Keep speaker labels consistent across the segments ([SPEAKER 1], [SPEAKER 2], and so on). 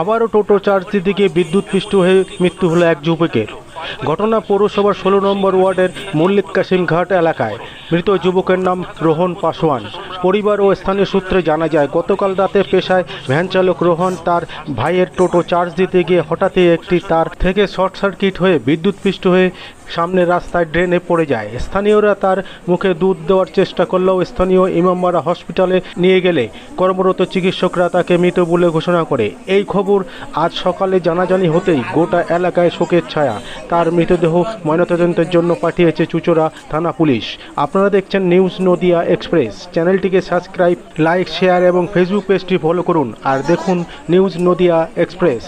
[SPEAKER 1] আবারও টোটো চার্জ দিতে গিয়ে বিদ্যুৎপৃষ্ট হয়ে মৃত্যু হলো এক যুবকের। ঘটনা পৌরসভার ষোলো নম্বর ওয়ার্ডের মল্লিক কাসিম ঘাট এলাকায়। মৃত যুবকের নাম রোহন পাসওয়ান পরিবার ও স্থানীয় সূত্রে জানা যায়, গতকাল রাতে পেশায় ভ্যান চালক রোহন তার ভাইয়ের টোটো চার্জ দিতে গিয়ে হঠাৎই একটি তার থেকে শর্ট সার্কিট হয়ে বিদ্যুৎপৃষ্ট হয়ে সামনের রাস্তায় ড্রেনে পড়ে যায়। স্থানীয়রা তার মুখে দুধ দেওয়ার চেষ্টা করলেও স্থানীয় ইমামবাড়া হসপিটালে নিয়ে গেলে কর্মরত চিকিৎসকরা তাকে মৃত বলে ঘোষণা করে। এই খবর আজ সকালে জানাজানি হতেই গোটা এলাকায় শোকের ছায়া। তার মৃতদেহ ময়নাতদন্তের জন্য পাঠিয়েছে চুচড়া থানা পুলিশ। আপনারা দেখছেন নিউজ নদিয়া এক্সপ্রেস। চ্যানেলটিকে সাবস্ক্রাইব, লাইক, শেয়ার এবং ফেসবুক পেজটি ফলো করুন। আর দেখুন নিউজ নদিয়া এক্সপ্রেস।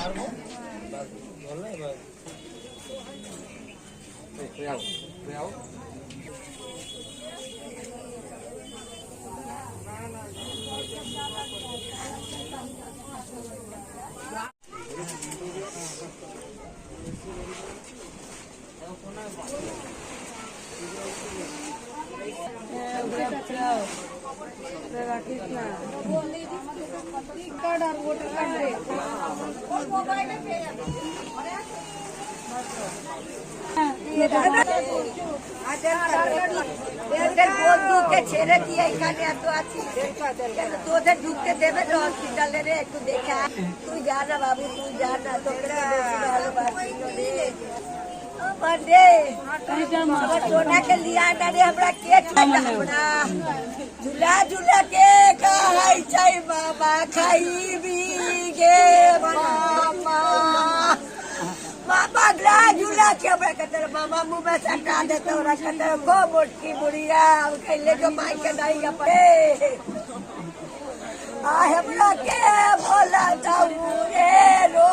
[SPEAKER 2] ছেড়ে দিয়ে এখানে এত আছি কেন তোদের ঢুকতে দেবে তো হসপিটালে রে একটু দেখা তুই যা না বাবু তুই যা না তোকে তো বেশি ভালোবাসি पर दे हमर सोना के लिया ना रे हमरा के चाहिए हमरा। झूला झूला के कहै छै बाबा खैबी गे बाबा बाबा ग्रा झूला के हमरा कतर बाबा मुँह में सटा दे तोरा कतर को मोटकी बुढ़िया हम कहले जो माई के दाई अपने। आ हमरा के भोला जाऊ रे रो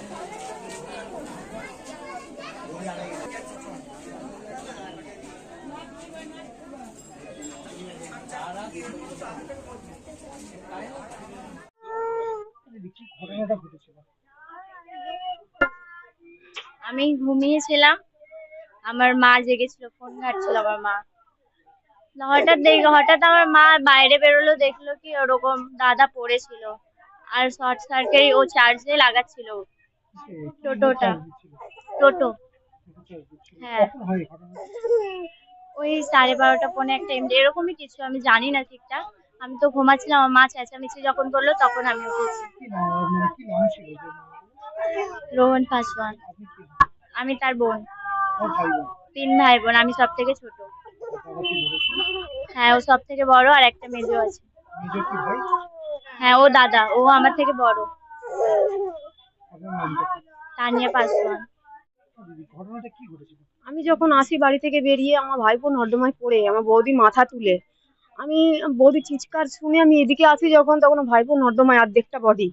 [SPEAKER 2] ঘটনাটা ঘটেছিল।
[SPEAKER 3] আমি ঘুমিয়েছিলাম। আমার মা জেগেছিল ফোন ঘাটছিল আমার মা। হঠাৎ দেখ হঠাৎ আমার মা বাইরে বেরোলো দেখল কি ওরকম দাদা পড়েছিল। আর শর্ট সার্কিট ও চার্জে লাগাচ্ছিল। টোটোটা। টোটো। হ্যাঁ। ওই সাড়ে বারোটা পনে একটা এমনি এরকমই কিছু আমি জানি না ঠিকঠাক। আমি তো ঘুমাচ্ছিলাম আমার মা চেঁচামেচি যখন করল তখন আমি উঠেছি। রোহন পাসওয়ান। আমি তার বোন। তিন ভাই বোন আমি সব থেকে ছোট। হ্যাঁ ও সব থেকে বড় আর একটা মেজো আছে। হ্যাঁ ও দাদা ও আমার থেকে বড়। তানিয়া পাসওয়ান।
[SPEAKER 4] আমি যখন আসি বাড়ি থেকে বেরিয়ে আমার ভাইপো নর্দমায় পড়ে আমার বৌদি মাথা তুলে। আমি বৌদি চিৎকার শুনে আমি এদিকে আসি যখন তখন ভাইপো নর্দমায় অর্ধেকটা বডি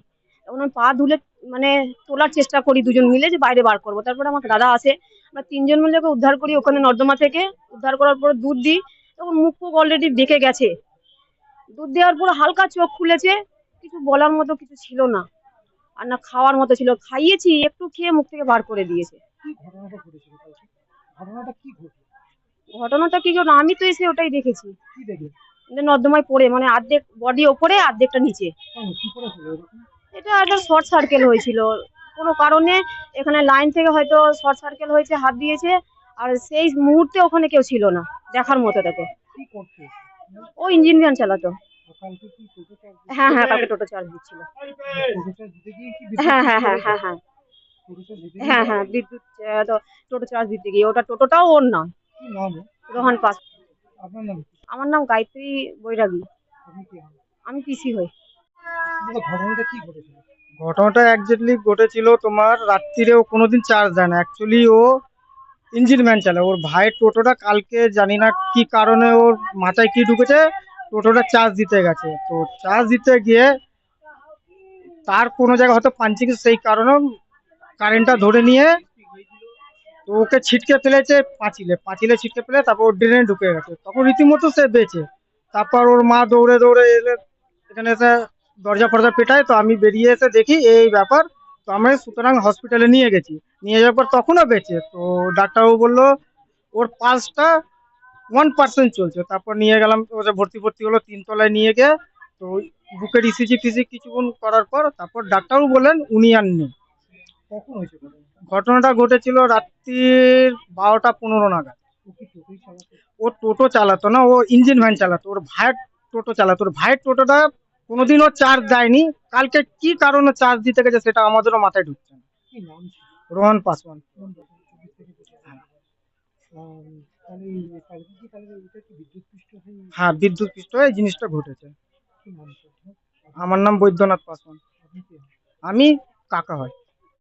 [SPEAKER 4] তখন আমি পা ধুলে মানে তোলার চেষ্টা করি দুজন মিলে যে বাইরে বার করব। তারপরে আমার দাদা আসে আমরা তিনজন মিলে ওকে উদ্ধার করি ওখানে নর্দমা থেকে। উদ্ধার করার পর দুধ দিই তখন মুখ ফুক অলরেডি বেঁকে গেছে। দুধ দেওয়ার পর হালকা চোখ খুলেছে কিছু বলার মতো কিছু ছিল না। আর না খাওয়ার মতো ছিল খাইয়েছি একটু খেয়ে মুখ থেকে বার করে দিয়েছে। ঘটনাটা কি ঘটনাটা ঘটনা আমি তো এসে ওটাই দেখেছি। যে নর্দমায় পড়ে মানে অর্ধেক বডি ওপরে অর্ধেকটা নিচে। এটা একটা শর্ট সার্কেল হয়েছিল। কোনো কারণে এখানে লাইন থেকে হয়তো শর্ট সার্কেল হয়েছে হাত দিয়েছে আর সেই মুহূর্তে ওখানে কেউ ছিল না দেখার মতো তাকে। ও ইঞ্জিন ভ্যান চালাতো। হ্যাঁ হ্যাঁ কালকে টোটো চার্জ দিচ্ছিল। হ্যাঁ হ্যাঁ হ্যাঁ হ্যাঁ। হ্যাঁ হ্যাঁ হ্যাঁ বিদ্যুৎ টোটো চার্জ দিতে গিয়ে। ওটা টোটোটাও ওর নয়। রোহান পাস। আমার নাম গায়ত্রী বৈরাগী। আমি পিসি হই।
[SPEAKER 5] ঘটনাটা একজাক্টলি ঘটেছিল? তোমার রাত্রিরেও, কোনোদিন চার্জ দেয় না। অ্যাকচুয়ালি ও ইঞ্জিন ম্যান চালায়। ওর ভাইয়ের টোটোটা কালকে জানি না কি কারণে ওর মাথায় কি ঢুকেছে, টোটোটা চার্জ দিতে গেছে। তো চার্জ দিতে গিয়ে তার কোনো জায়গায় হয়তো পাঞ্চিং সেই কারণে কারেন্টটা ধরে নিয়ে তো ওকে ছিটকে ফেলেছে পাঁচিলে। পাঁচিলে ছিটকে ফেলে তারপর ওর ড্রেনে ঢুকে গেছে। তখন রীতিমতো সে বেঁচে। তারপর ওর মা দৌড়ে দৌড়ে এলে এখানে এসে দরজা ফরজা পেটায়। তো আমি বেরিয়ে এসে দেখি এই ব্যাপার। তো আমরা সুতরাং হসপিটালে নিয়ে গেছি। নিয়ে যাওয়ার পর তখনও বেঁচে। তো ডাক্তারবাবু বলল, ওর পালসটা ওয়ান পার্সেন্ট চলছে। তারপর নিয়ে গেলাম। ওদের ভর্তি ভর্তি হলো তিনতলায় নিয়ে গিয়ে। তো বুকের ইসিজি ফিজি কিছুক্ষণ করার পর তারপর ডাক্তারবাবু বললেন, উনি আর নেই।
[SPEAKER 6] কখন হয়েছে
[SPEAKER 5] ঘটনাটা? ঘটেছিল রাত্রির বারোটা পনেরো নাগাদ।
[SPEAKER 6] ও
[SPEAKER 5] টোটো চালাতো না ও ইঞ্জিন ভ্যান চালাতো ওর ভাইয়ের টোটো চালাতো। ওর ভাইয়ের টোটোটা কোনোদিনও চার্জ দেয়নি। কালকে কি কারণে চার্জ দিতে গেছে সেটা আমাদেরও মাথায় ঢুকছে না। রোহন পাসওয়ান।
[SPEAKER 6] হয়ে।
[SPEAKER 5] হ্যাঁ বিদ্যুৎ পৃষ্ঠ হয়ে এই জিনিসটা ঘটেছে? আমার নাম বৈদ্যনাথ পাসওয়ান। আমি কাকা হয়।